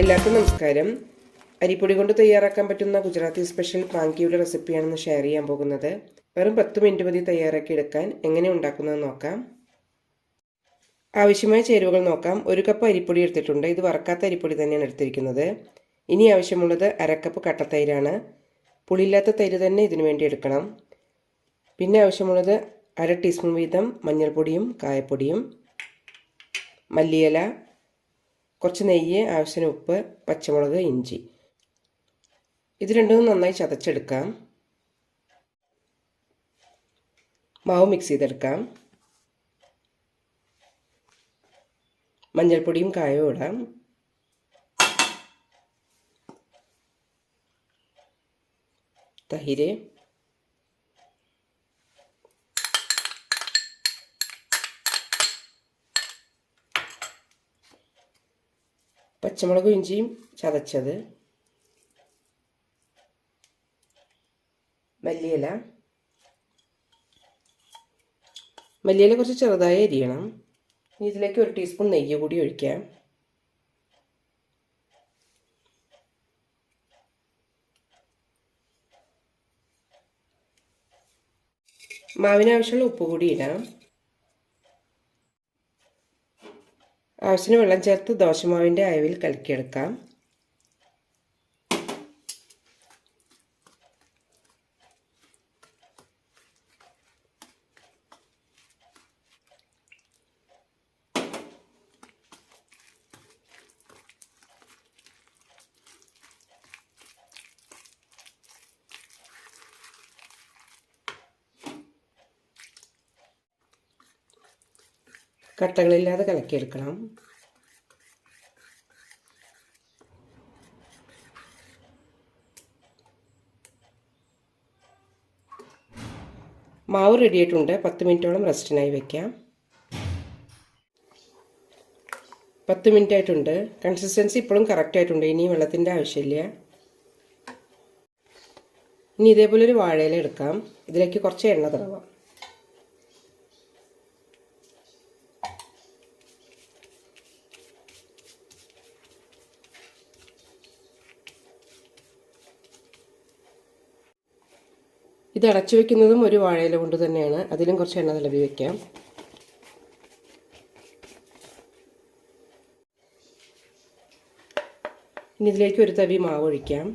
എല്ലാവർക്കും നമസ്കാരം. അരിപ്പൊടി കൊണ്ട് തയ്യാറാക്കാൻ പറ്റുന്ന ഗുജറാത്തി സ്പെഷ്യൽ പാങ്കിയുടെ റെസിപ്പിയാണെന്ന് ഷെയർ ചെയ്യാൻ പോകുന്നത്. വെറും പത്ത് മിനിറ്റ് മതി തയ്യാറാക്കി എടുക്കാൻ. എങ്ങനെ ഉണ്ടാക്കുന്നത് നോക്കാം. ആവശ്യമായ ചേരുവകൾ നോക്കാം. ഒരു കപ്പ് അരിപ്പൊടി എടുത്തിട്ടുണ്ട്. ഇത് വറക്കാത്ത അരിപ്പൊടി തന്നെയാണ് എടുത്തിരിക്കുന്നത്. ഇനി ആവശ്യമുള്ളത് അരക്കപ്പ് കട്ടത്തൈരാണ്. പുളിയില്ലാത്ത തൈര് തന്നെ ഇതിനു വേണ്ടി എടുക്കണം. പിന്നെ ആവശ്യമുള്ളത് അര ടീസ്പൂൺ വീതം മഞ്ഞൾപ്പൊടിയും കായപ്പൊടിയും മല്ലിയില കുറച്ച് നെയ്യ് ആവശ്യത്തിന് ഉപ്പ് പച്ചമുളക് ഇഞ്ചി. ഇത് രണ്ടും നന്നായി ചതച്ചെടുക്കാം. മാവ് മിക്സ് ചെയ്തെടുക്കാം. മഞ്ഞൾപ്പൊടിയും കായവും ഇടാം. തൈര്. പച്ചമുളകും ഇഞ്ചിയും ചതച്ചത്. മല്ലിയില. മല്ലിയില കുറച്ച് ചെറുതായി അരിയണം. ഇതിലേക്ക് ഒരു ടീസ്പൂൺ നെയ്യ് കൂടി ഒഴിക്കാം. മാവിനാവശ്യമുള്ള ഉപ്പ് കൂടി ഇടാം. ആവശ്യത്തിന് വെള്ളം ചേർത്ത് ദോശമാവിന്റെ അയവിൽ കലക്കിയെടുക്കാം. കട്ടകളില്ലാതെ കലക്കിയെടുക്കണം. മാവ് റെഡിയായിട്ടുണ്ട്. പത്ത് മിനിറ്റോളം റെസ്റ്റിനായി വെക്കാം. പത്ത് മിനിറ്റ് ആയിട്ടുണ്ട് കൺസിസ്റ്റൻസി ഇപ്പോഴും കറക്റ്റ് ആയിട്ടുണ്ട് ഇനി വെള്ളത്തിന്റെ ആവശ്യമില്ല. ഇനി ഇതേപോലെ ഒരു വാഴയില എടുക്കാം. ഇതിലേക്ക് കുറച്ച് എണ്ണ തടവാം. ഇത് അടച്ചു വെക്കുന്നതും ഒരു വാഴയില കൊണ്ട് തന്നെയാണ്. അതിലും കുറച്ച് എണ്ണ തിളവി വെക്കാം. ഇനി ഇതിലേക്ക് ഒരു തവി മാവ് ഒഴിക്കാം.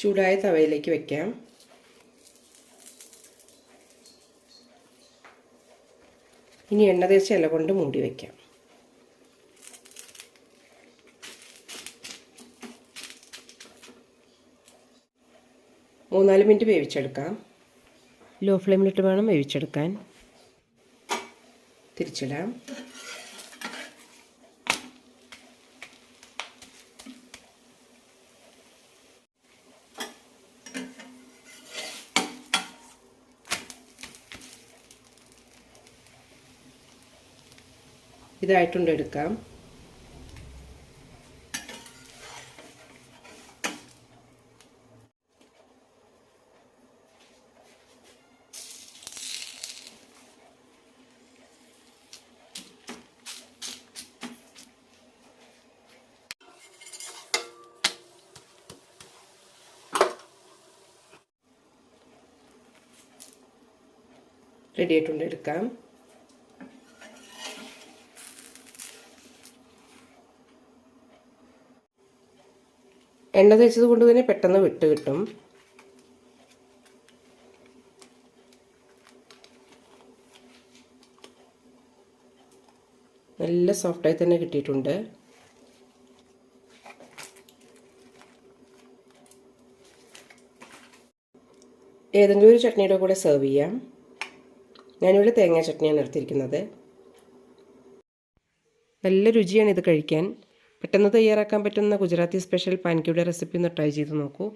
ചൂടായ തവയിലേക്ക് വെക്കാം. ഇനി എണ്ണ തേച്ച ഇല കൊണ്ട് മൂടി വയ്ക്കാം മൂന്നാൽ മിനിറ്റ് വേവിച്ചെടുക്കാം. ലോ ഫ്ലെയിമിലിട്ട് വേണം വേവിച്ചെടുക്കാൻ. തിരിച്ചിടാം. ഇതായിട്ടുണ്ട് എടുക്കാം. റെഡി ആയിട്ടുണ്ട് എടുക്കാം. എണ്ണ തേച്ചത് കൊണ്ട് തന്നെ പെട്ടെന്ന് വിട്ട് കിട്ടും. നല്ല സോഫ്റ്റായി തന്നെ കിട്ടിയിട്ടുണ്ട്. ഏതെങ്കിലും ഒരു ചട്നിയുടെ കൂടെ സെർവ് ചെയ്യാം. ഞാനിവിടെ തേങ്ങാ ചട്നിയാണ് എടുത്തിരിക്കുന്നത്. നല്ല രുചിയാണ് ഇത് കഴിക്കാൻ. പെട്ടെന്ന് തയ്യാറാക്കാൻ പറ്റുന്ന ഗുജറാത്തി സ്പെഷ്യൽ പാൻക്യൂടെ റെസിപ്പി ഒന്ന് ട്രൈ ചെയ്ത് നോക്കൂ.